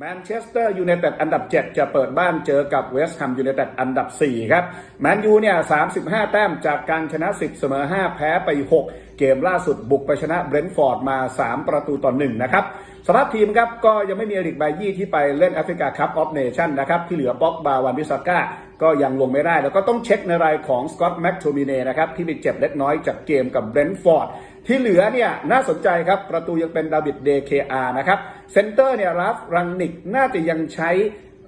แมนเชสเตอร์ยูไนเต็ดอันดับ 7 จะเปิดบ้านเจอกับเวสต์แฮมยูไนเต็ดอันดับ 4 ครับ แมนยูเนี่ย35 แต้มจากการชนะ 10 เสมอ 5 แพ้ไป 6 เกมล่าสุดบุกไปชนะเบรนท์ฟอร์ดมา 3 ประตูต่อ 1 นะครับสำหรับทีมครับก็ยังไม่มีอริกไบยี่ที่ไปเล่นแอฟริกาคัพออฟเนชั่นนะครับ ที่เหลือป็อกบาวันวิสาก้าก็ยังลงไม่ได้ แล้วก็ต้องเช็คในรายของสกอตต์แม็กโทมิเน่นะครับที่ไปเจ็บเล็กน้อยจากเกมกับเบรนท์ฟอร์ด ที่เหลือเนี่ยน่าสนใจครับ ประตูยังเป็นดาวิดเดเคอานะครับ เซนเตอร์เนี่ยราฟรังนิกน่าจะยังใช้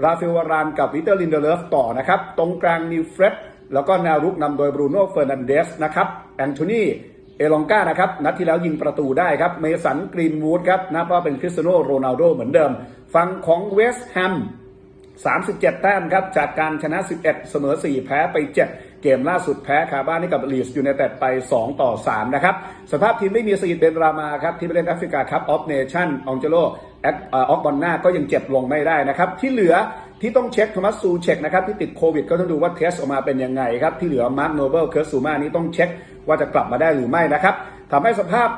ราฟิวารานกับวิเตอร์ลินเดเลฟต่อนะครับ ตรงกลางนิวเฟรดแล้วก็แนวรุกนำโดยบรูโน่เฟอร์นันเดสนะครับแอนโทนีเอลองกานะครับ นัดที่แล้วยิงประตูได้ครับ เมสันกรีนวูดครับนับว่าเป็นคริสเตียโนโรนัลโดเหมือนเดิม ฝั่งของเวสต์แฮม37 แต้มครับ จากการชนะ 11 เสมอ 4 แพ้ไป 7 เกมล่าสุดแพ้คาบ้านให้กับลีสยูไนเต็ดไป 2 ต่อ 3 นะครับ สภาพทีมไม่มีสอีดเบนรามาครับ ที่ไปเล่นแอฟริกาครับออฟเนชั่นองเจโลแอออกบอลหน้าก็ยังเจ็บลงไม่ได้นะครับ ที่เหลือที่ต้องเช็คโทมัสซูเช็คนะครับ ที่ติดโควิดก็ต้องดูว่าเทสออกมาเป็นยังไงครับ ที่เหลือมาร์คโนเบิลเคิร์สซูมานี้ต้องเช็คว่าจะกลับมาได้หรือไม่นะครับทำให้สภาพ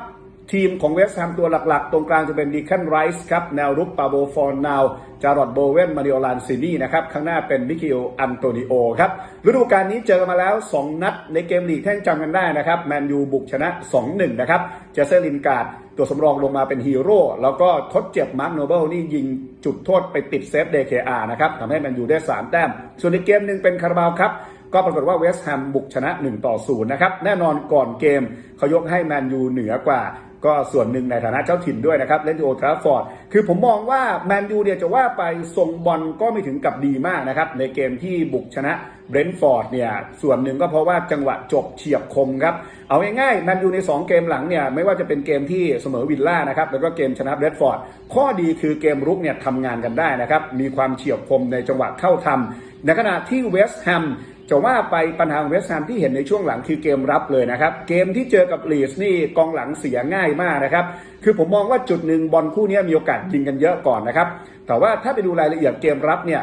ทีมของเวสต์แฮมตัวหลักๆ ตรงกลางจะเป็นดีคันไรส์ครับ แนวรุกปาโบฟอร์นาว จารอดโบเวนมาริโอลานซินี่นะครับ ข้างหน้าเป็นมิคิโออันโตนิโอครับฤดูกาลนี้เจอมาแล้ว 2 นัดในเกมลีกแท่งจำกันได้นะครับ แมนยูบุกชนะ 2-1 นะครับ เจเซอร์ลินการ์ดตัวสำรองลงมาเป็นฮีโร่ แล้วก็ทดเจ็บมาร์คโนเบิลนี่ยิงจุดโทษไปติดเซฟเดเคอาร์นะครับทำให้แมนยูได้ 3 แต้ม ส่วนในเกมหนึ่งเป็นคาราบาวครับก็ปรากฏว่าเวสต์แฮมบุกชนะ 1 ต่อ 0 นะครับ แน่นอนก่อนเกมเขายกให้แมนยูเหนือกว่า ก็ส่วนหนึ่งในฐานะเจ้าถิ่นด้วยนะครับเล่นที่โอทราฟอร์ดคือผมมองว่าแมนยูเนี่ยจะว่าไปทรงบอลก็ไม่ถึงกับดีมากนะครับในเกมที่บุกชนะเบรนท์ฟอร์ดเนี่ยส่วนหนึ่งก็เพราะว่าจังหวะจบเฉียบคมครับ เอาง่ายๆแมนยูใน 2 เกมหลังเนี่ยไม่ว่าจะเป็นเกมที่เสมอวิลล่านะครับแล้วก็เกมชนะเบรนท์ฟอร์ดข้อดีคือเกมรุกเนี่ยทำงานกันได้นะครับมีความเฉียบคมในจังหวะเข้าทำในขณะที่เวสต์แฮม จะว่าไปปัญหาของเวสต์แฮมที่เห็นในช่วงหลังคือเกมรับเลยนะครับ เกมที่เจอกับลีสนี่กองหลังเสียง่ายมากนะครับ คือผมมองว่าจุดหนึ่งบอลคู่นี้มีโอกาสยิงกันเยอะก่อนนะครับ แต่ว่าถ้าไปดูรายละเอียดเกมรับเนี่ย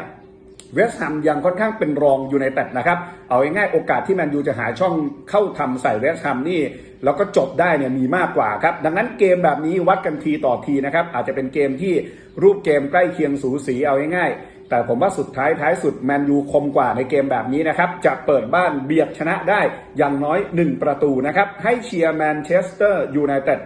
เวสต์แฮมยังค่อนข้างเป็นรองอยู่ในแตดนะครับ เอาง่ายๆโอกาสที่แมนยูจะหาช่องเข้าทำใส่เวสต์แฮมนี่ แล้วก็จบได้เนี่ยมีมากกว่าครับ ดังนั้นเกมแบบนี้วัดกันทีต่อทีนะครับ อาจจะเป็นเกมที่รูปเกมใกล้เคียงสูสีเอาง่ายๆ แต่ผมว่าสุดท้ายท้ายสุดแมนยูคมกว่าในเกมแบบนี้นะครับ จะเปิดบ้านเบียดชนะได้อย่างน้อย 1 ประตูนะครับ ให้เชียร์แมนเชสเตอร์ยูไนเต็ด